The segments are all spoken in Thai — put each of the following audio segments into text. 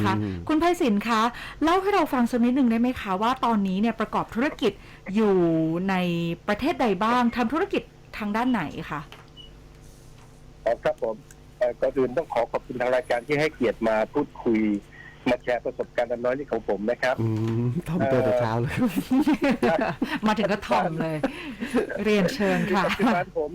นะคะอืมคุณไพศินคะเล่าให้เราฟังสักนิดหนึ่งได้ไหมคะว่าตอนนี้เนี่ยประกอบธุรกิจอยู่ในประเทศใดบ้างทำธุรกิจทางด้านไหนคะอ๋อครับผมเอ่อก่อนอื่นต้องขอขอบคุณทางรายการที่ให้เกียรติมาพูดคุยมาแชร์ประสบการณ์อันน้อยนิดของผมนะครับอืมท่อมตัวแต่เช้าเลย มาถึงก็ถ่อมเลย เรียนเชิญค่ะปัจจุบันผม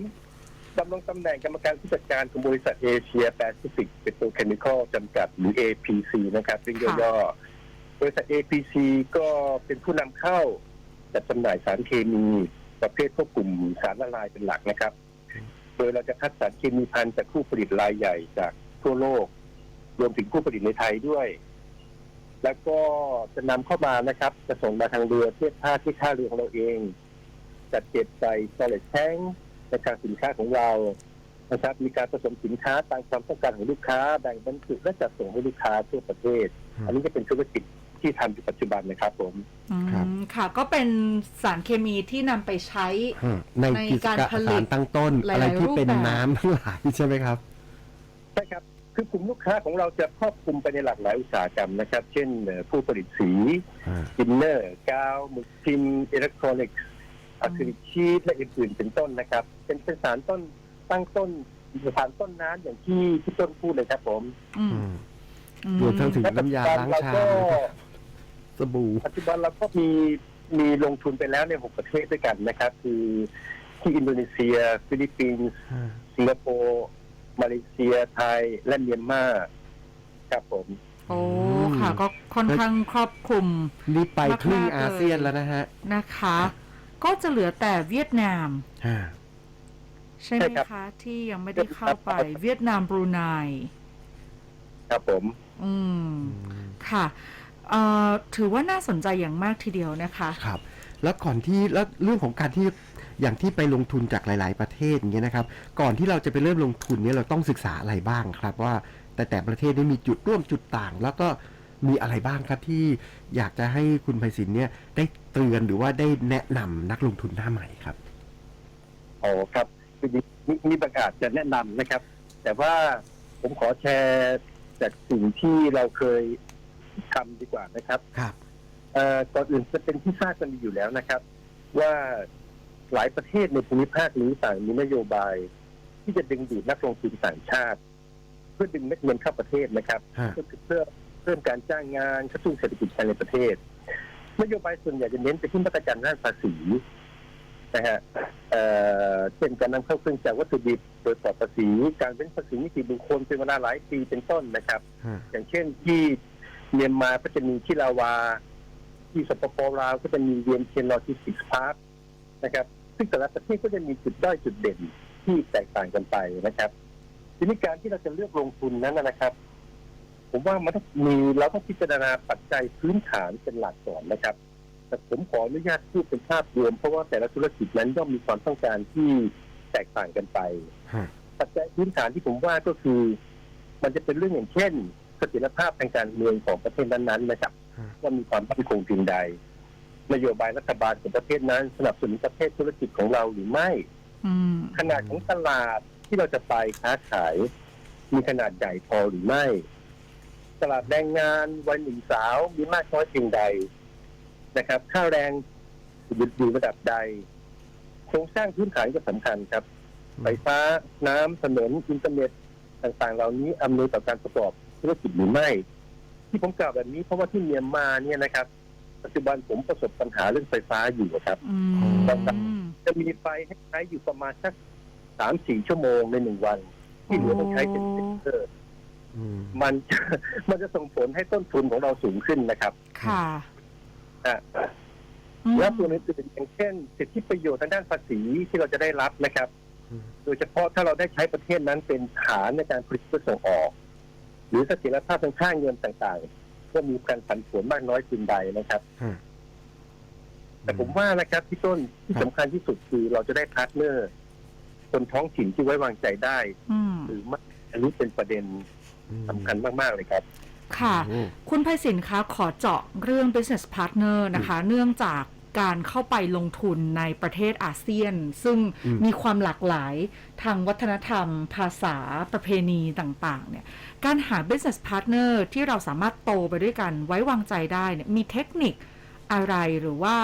ดำรงตำแหน่งกรรมการผู้จัดการของบริษัทเอเชียแปซิฟิกเปโตรเคมีคอลจำกัดหรือ APC นะครับซึ่งย่อๆบริษัท APC ก็เป็นผู้นำเข้าจัดจำหน่ายสารเคมี ประเภทพวกกลุ่มสารละลายเป็นหลักนะครับ โดยเราจะคัดสารเคมีพันจากผู้ผลิตรายใหญ่จากทั่วโลก รวมถึงผู้ผลิตในไทยด้วย แล้วก็จะนำเข้ามานะครับ จะส่งมาทางเรือเทียบท่าที่ท่าเรือของเราเองจัดเก็บใส่สเลตแทง ในการสินค้าของเรานะครับมีการผสมสินค้าตามความต้องการของลูกค้าแบ่งบรรจุและจัดส่งให้ลูกค้าทั่วประเทศอืมอันนี้ก็เป็นธุรกิจที่ทำอยู่ปัจจุบันนะครับผมอืมครับค่ะ ก็เป็นสารเคมีที่นำไปใช้ในในกิจการการผลิตสารตั้งต้นหลายๆอะไรที่เป็นรูปแบบน้ำทั้งหลายใช่ไหมครับใช่ครับคือกลุ่มลูกค้าของเราจะครอบคลุมไปในหลากหลายอุตสาหกรรมนะครับ เช่นเอ่อผู้ผลิตสีอ่าอินเนอร์กาวหมึกพิมพ์อิเล็กทรอนิกส์ อะคริลิกชีทและอื่นๆเป็นต้นนะครับ เป็นเป็นสารต้นตั้งต้นสารต้นน้ำอย่างที่ที่ต้นพูดเลยครับ ผมอืมอืมอืมรวมทั้งถึงน้ำยาล้างชามแล้วก็สบู่ ปัจจุบันเราก็มีมีลงทุนไปแล้วในหกประเทศด้วยกันนะครับ คือที่อินโดนีเซีย ฟิลิปปินส์สิงคโปร์มาเลเซียไทยและเมียนมาครับผม โอ้ค่ะ ก็ค่อนข้างครอบคลุม นี่ไปครึ่งมากๆเลย อาเซียนแล้วนะฮะ นะคะ ก็จะเหลือแต่เวียดนามอ่าใช่ไหมใช่ครับคะที่ยังไม่ได้เข้าไปเวียดนามบรูไนครับผม อืม ค่ะเอ่อถือว่าน่าสนใจอย่างมากทีเดียวนะคะ ครับ แล้วก่อนที่แล้วเรื่องของการที่อย่างที่ไปลงทุนจากหลาย ๆ ประเทศอย่างเงี้ยนะครับ ก่อนที่เราจะไปเริ่มลงทุนเนี่ยเราต้องศึกษาอะไรบ้างครับ ว่าแต่แต่ประเทศนี้มีจุดร่วมจุดต่าง แล้วก็มีอะไรบ้างครับที่อยากจะให้คุณไพศินเนี่ยได้ เตือนหรือว่าได้แนะนำนักลงทุนหน้าใหม่ครับ อ๋อครับคือมีมีมีประกาศจะแนะนำนะครับ แต่ว่าผมขอแชร์จากสิ่งที่เราเคยทำดีกว่านะครับครับ เอ่อก่อนอื่นจะเป็นที่ทราบกันดีอยู่แล้วนะครับ ว่าหลายประเทศในภูมิภาคนี้ต่างมีนโยบาย ที่จะดึงดูดนักลงทุนต่างชาติ เพื่อดึงเม็ดเงินเข้าประเทศนะครับ ฮะก็คือเพื่อเพิ่มการจ้างงานกระตุ้นเศรษฐกิจภายในประเทศ นโยบายส่วนใหญ่จะเน้นไปที่มาตรการด้านภาษีนะฮะเอ่อเช่นการนำเข้าเครื่องจักรวัตถุดิบโดยปลอดภาษี การเว้นภาษีนิติบุคคลเป็นเวลาหลายปีเป็นต้นนะครับฮะอย่างเช่นที่เมียนมาก็จะมีที่ลาวา ที่สปปลาวก็จะมีเวียนเทียนโลจิสติกส์พาร์คนะครับ ซึ่งแต่ละประเทศก็จะมีจุดด้อยจุดเด่นที่แตกต่างกันไปนะครับทีนี้การที่เราจะเลือกลงทุนนั้นนะนะครับ ผมว่ามันต้องมีเราต้องพิจารณาปัจจัยพื้นฐานเป็นหลักก่อนนะครับ แต่ผมขออนุญาตพูดเป็นภาพรวม เพราะว่าแต่ละธุรกิจนั้นย่อมมีความต้องการที่แตกต่างกันไปฮะปัจจัยพื้นฐานที่ผมว่าก็คือ มันจะเป็นเรื่องอย่างเช่นเสถียรภาพทางการเมืองของประเทศนั้นๆนะครับฮะว่ามีความมั่นคงเพียงใด นโยบายรัฐบาลของประเทศนั้น สนับสนุนประเทศธุรกิจของเราหรือไม่อืมขนาดของตลาดที่เราจะไปค้าขาย มีขนาดใหญ่พอหรือไม่ ตลาดแรงงานวันหญิงสาวมีมากน้อยเพียงใดนะครับ ค่าแรงอยู่อยู่ระดับใด โครงสร้างพื้นฐานก็สำคัญครับไฟฟ้าน้ำถนนอินเทอร์เน็ตต่างๆ เหล่านี้อำนวยต่อการประกอบธุรกิจหรือไม่ ที่ผมกล่าวแบบนี้เพราะว่าที่เมียนมาเนี่ยนะครับ ปัจจุบันผมประสบปัญหาเรื่องไฟฟ้าอยู่ครับอืมจะมีไฟให้ใช้อยู่ประมาณสักสามสี่ชั่วโมงในหนึ่งวัน ที่เหลือต้องใช้เป็นเซนเซอร์ อืมมัน มันจะส่งผลให้ต้นทุนของเราสูงขึ้นนะครับค่ะอะอืมและส่วนอื่นๆอย่างเช่น สิทธิประโยชน์ทางด้านภาษีที่เราจะได้รับนะครับ อืมโดยเฉพาะถ้าเราได้ใช้ประเทศนั้นเป็นฐานในการผลิตเพื่อส่งออก หรือเสถียรภาพทางค่าเงินต่างๆ ก็มีการผันผวนมากน้อยเพียงใดนะครับฮะแต่ผมว่านะครับที่ต้นที่ครับสำคัญที่สุดคือเราจะได้พาร์ทเนอร์ คนท้องถิ่นที่ไว้วางใจได้ อืม หรือไม่อันนี้เป็นประเด็น สำคัญมาก ๆ เลยครับ ค่ะโอ้คุณไพศินคะขอเจาะเรื่อง business partner นะคะ เนื่องจากการเข้าไปลงทุนในประเทศอาเซียน ซึ่งอืมมีความหลากหลายทางวัฒนธรรม ภาษาประเพณีต่าง ๆ เนี่ย การหา business partner ที่เราสามารถโตไปด้วยกันไว้วางใจได้เนี่ยมีเทคนิคอะไรหรือว่า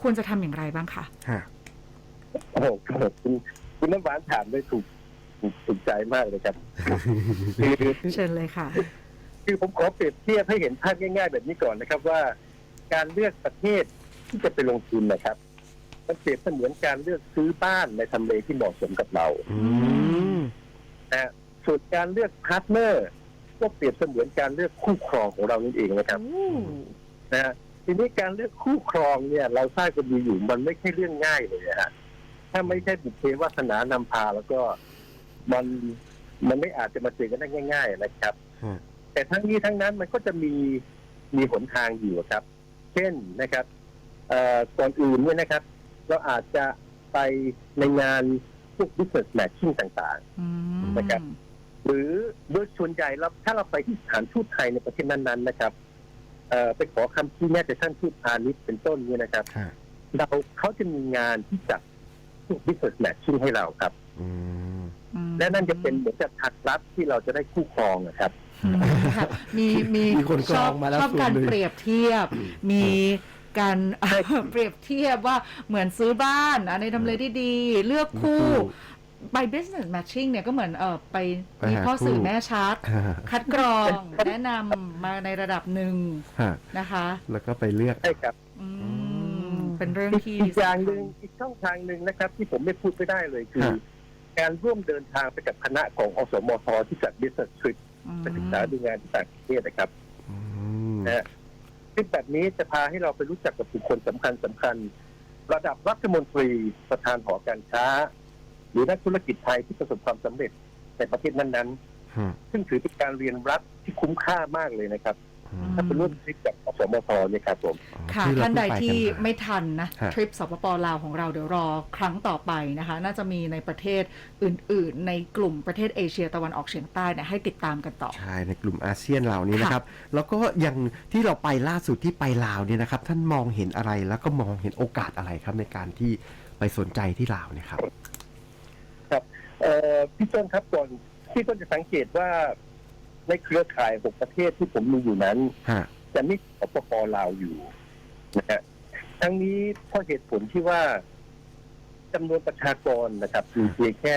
ควรจะทำอย่างไรบ้างคะฮะโอ้โหครับคุณคุณน้ำหวานถามได้ถูก ถูกถูกใจมากเลยครับคือเชิญเลยค่ะ คือผมขอเปรียบเทียบให้เห็นภาพง่าย ๆ แบบนี้ก่อนนะครับว่า การเลือกประเทศที่จะไปลงทุนนะครับมันเปรียบเสมือนการเลือกซื้อบ้านในทำเลที่เหมาะสมกับเราอืมนะฮะส่วนการเลือกพาร์ทเนอร์ก็เปรียบเสมือนการเลือกคู่ครองของเรานั่นเองนะครับนะฮะทีนี้การเลือกคู่ครองเนี่ย เราทราบกันดีอยู่มันไม่ใช่เรื่องง่ายเลยนะฮะถ้าไม่ใช่บุพเพวาสนานำพาแล้วก็ มันมันไม่อาจจะมาเจอกันได้ง่าย ๆ นะครับฮะแต่ทั้งนี้ทั้งนั้นมันก็จะมีมีหนทางอยู่ครับ เช่นนะครับเอ่อก่อนอื่นเนี่ยนะครับ เราอาจจะไปในงานพวก business matching ต่างอืมนะครับๆหรือโดยส่วนใหญ่เราถ้าเราไปที่สถานทูตไทยในประเทศนั้นๆนะครับเอ่อไปขอคำชี้แนะจากท่านทูตพาณิชย์เป็นต้นเนี่ยนะครับฮะเราเขาจะมีงานที่จัดพวก business matching ให้เราครับอืมอืม และนั่นจะเป็นเหมือนกับทักลับที่เราจะได้คู่ครองนะครับอืมค่ะมีมีมีคนกรชอองบมาแล้วชอบส่วนการหนึ่ง เปรียบเทียบ มีการเปรียบเทียบว่าเหมือนซื้อบ้านอะในทำเลที่ดี เลือกคู่ ไป business matching เนี่ยก็เหมือนเออไปไปมีหาพ่อสื่อคู่ แม่ชักฮะคัดกรอง แนะนำมาในระดับหนึ่งฮะนะคะแล้วก็ไปเลือก ใช่ครับอืมเป็นเรื่องอีกที่อีกอย่างหนึ่งสำคัญอีกช่องทางหนึ่งนะครับ ที่ผมไม่พูดไม่ได้เลยคือ ฮะ การร่วมเดินทางไปกับคณะของอสมทที่จัด business trip อืมไปศึกษาดูงานที่ต่างประเทศนะครับอืมนะฮะซึ่งแบบนี้จะพาให้เราไปรู้จักกับบุคคลสำคัญสำคัญ ระดับรัฐมนตรีประธานหอการค้า หรือนักธุรกิจไทยที่ประสบความสำเร็จในประเทศนั้นฮะๆซึ่งถือเป็นการเรียนรัฐที่คุ้มค่ามากเลยนะครับอืม ถ้าเป็นร่วมทริปกับอสมทเนี่ยครับผม ค่ะที่เรท่านใดเพิ่งไปที่กันมาไม่ทันนะฮะ ทริปสปปลาวของเราเดี๋ยวรอครั้งต่อไปนะคะ น่าจะมีในประเทศอื่น ๆ ในกลุ่มประเทศเอเชียตะวันออกเฉียงใต้เนี่ยให้ติดตามกันต่อ ใช่ในกลุ่มอาเซียนเหล่านี้นะครับ แล้วก็อย่างที่เราไปล่าสุดที่ไปลาวเนี่ยนะครับ ท่านมองเห็นอะไรแล้วก็มองเห็นโอกาสอะไรครับในการที่ไปสนใจที่ลาวเนี่ยครับ เอ่อพี่ต้นครับก่อนพี่ต้นจะสังเกตว่า ในเครือข่ายหกประเทศที่ผมมีอยู่นั้นฮะจะมีสปปลาวอยู่นะฮะทั้งนี้เพราะเหตุผลที่ว่าจำนวนประชากรนะครับมีเพียงแค่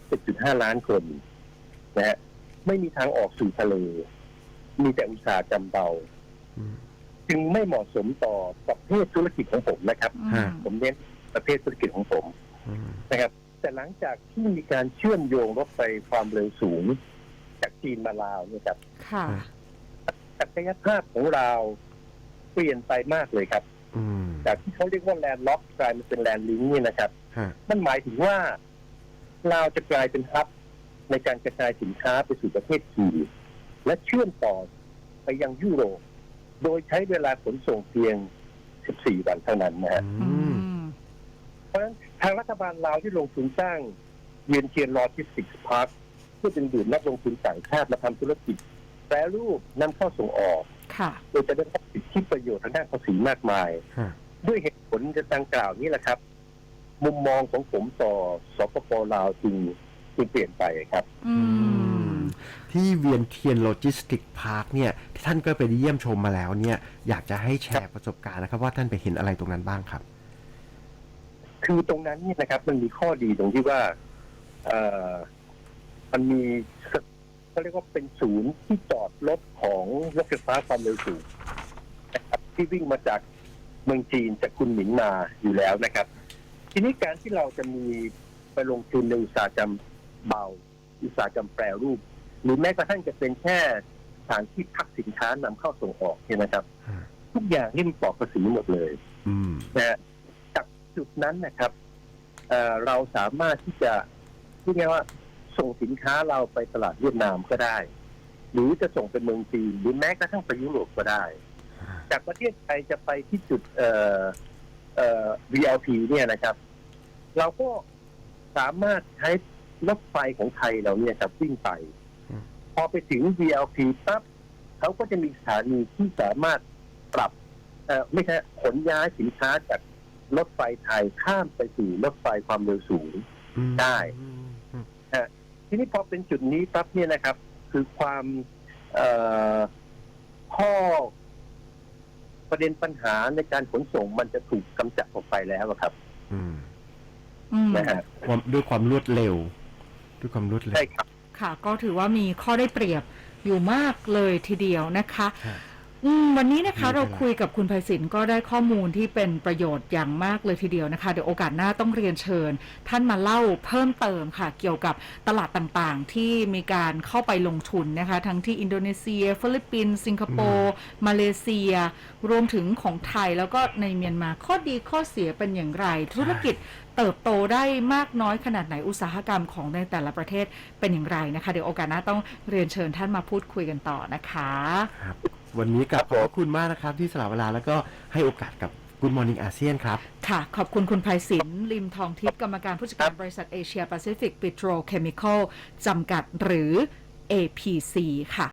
7.5 ล้านคนนะฮะไม่มีทางออกสู่ทะเล มีแต่อุตสาหกรรมเบา อืม จึงไม่เหมาะสมต่อประเภทธุรกิจของผมนะครับฮะผมเน้นประเภทธุรกิจของผม อืม นะครับแต่หลังจากที่มีการเชื่อมโยงรถไฟความเร็วสูง จากจีนมาลาวเนี่ยครับค่ะ ศักยภาพของเราวเปลี่ยนไปมากเลยครับ อืมจากที่เขาเรียกว่าแลนด์ล็อกกลายมาเป็นแลนด์ลิงก์นี่นะครับฮะมันหมายถึงว่าลาวจะกลายเป็นฮับในการกระจายสินค้าไปสู่ประเทศจีนและเชื่อมต่อไปยังยุโรปโดยใช้เวลาขนส่งเพียง 14 วันเท่านั้นนะฮะ อือืมมเพราะฉะนั้นทางรัฐบาลลาวที่ลงทุนสร้างเวียนเทียนลอจิสติกส์พาร์คเพื่อดึงดูดนักลงทุนต่างชาติมาทำธุรกิจแปรรูปนำเข้าส่งออกค่ะโดยจะได้รับสิทธิประโยชน์ทางด้านภาษีมากมาย ฮะด้วยเหตุผลดังกล่าวนี้แหละครับ มุมมองของผมต่อสปปลาวจึงจึงเปลี่ยนไปครับ อืม ที่เวียนเทียนโลจิสติกพาร์คเนี่ยที่ท่านก็ไปเยี่ยมชมมาแล้วเนี่ย อยากจะให้แชร์ประสบการณ์นะครับว่าท่านไปเห็นอะไรตรงนั้นบ้างครับ คือตรงนั้นเนี่ยนะครับ มันมีข้อดีตรงที่ว่าเอ่อ มันมีสเขาเรียกว่าเป็นศูนย์ที่จอดรถของรถไฟฟ้าความเร็วสูงนะครับที่วิ่งมาจากเมืองจีนจากคุณหมิงมาอยู่แล้วนะครับ ทีนี้การที่เราจะมีไปลงทุนในอุตสาหกรรมเบา อุตสาหกรรมแปรรูป หรือแม้กระทั่งจะเป็นแค่สถานที่พักสินค้านำเข้าส่งออกเนี่ยนะครับฮะทุกอย่างนี่มันปลอดภาษีหมดเลยอืมนะฮะจากจุดนั้นนะครับเอ่อเราสามารถที่จะพูดง่ายๆว่า ส่งสินค้าเราไปตลาดเวียดนามก็ได้ หรือจะส่งไปเมืองจีนหรือแม้กระทั่งไปยุโรปก็ได้ จากประเทศไทยจะไปที่จุดเอ่อเอ่อ VLP เนี่ยนะครับ เราก็สามารถใช้รถไฟของไทยเราเนี่ยครับวิ่งไป พอไปถึง VLP ปั๊บเขาก็จะมีสถานีที่สามารถปรับเอ่อไม่ใช่ขนย้ายสินค้าจากรถไฟไทยข้ามไปสู่รถไฟความเร็วสูงได้ ทีนี้พอเป็นจุดนี้ปั๊บเนี่ยนะครับ คือความเอ่อข้อประเด็นปัญหาในการขนส่งมันจะถูกกำจัดออกไปแล้วอะครับ อืมอืมนะฮะความด้วยความรวดเร็ว ด้วยความรวดเร็วใช่ครับ ค่ะ ก็ถือว่ามีข้อได้เปรียบอยู่มากเลยทีเดียวนะคะครับ อืมวันนี้นะคะไม่เป็นไรเราคุยกับคุณไพศิลป์ก็ได้ข้อมูลที่เป็นประโยชน์อย่างมากเลยทีเดียวนะคะ เดี๋ยวโอกาสหน้าต้องเรียนเชิญ ท่านมาเล่าเพิ่มเติมค่ะ เกี่ยวกับตลาดต่างๆ ที่มีการเข้าไปลงทุนนะคะ ทั้งที่อินโดนีเซีย ฟิลิปปินส์สิงคโปร์มาเลเซีย รวมถึงของไทยแล้วก็ในเมียนมาข้อดีข้อเสียเป็นอย่างไร ธุรกิจเติบโตได้มากน้อยขนาดไหนอุตสาหกรรมของในแต่ละประเทศเป็นอย่างไรนะคะ เดี๋ยวโอกาสหน้าต้องเรียนเชิญท่านมาพูดคุยกันต่อนะคะครับ วันนี้กลับครับผมขอบพระคุณมากนะครับที่สละเวลาแล้วก็ให้โอกาสกับ Good Morning อาเซียนครับ ค่ะ ขอบคุณคุณไพศิลป์ลิมทองทิพย์กรรมการผู้จัดการบริษัทเอเชียแปซิฟิกปิโตรเคมีคอลจำกัดหรือ APC ค่ะ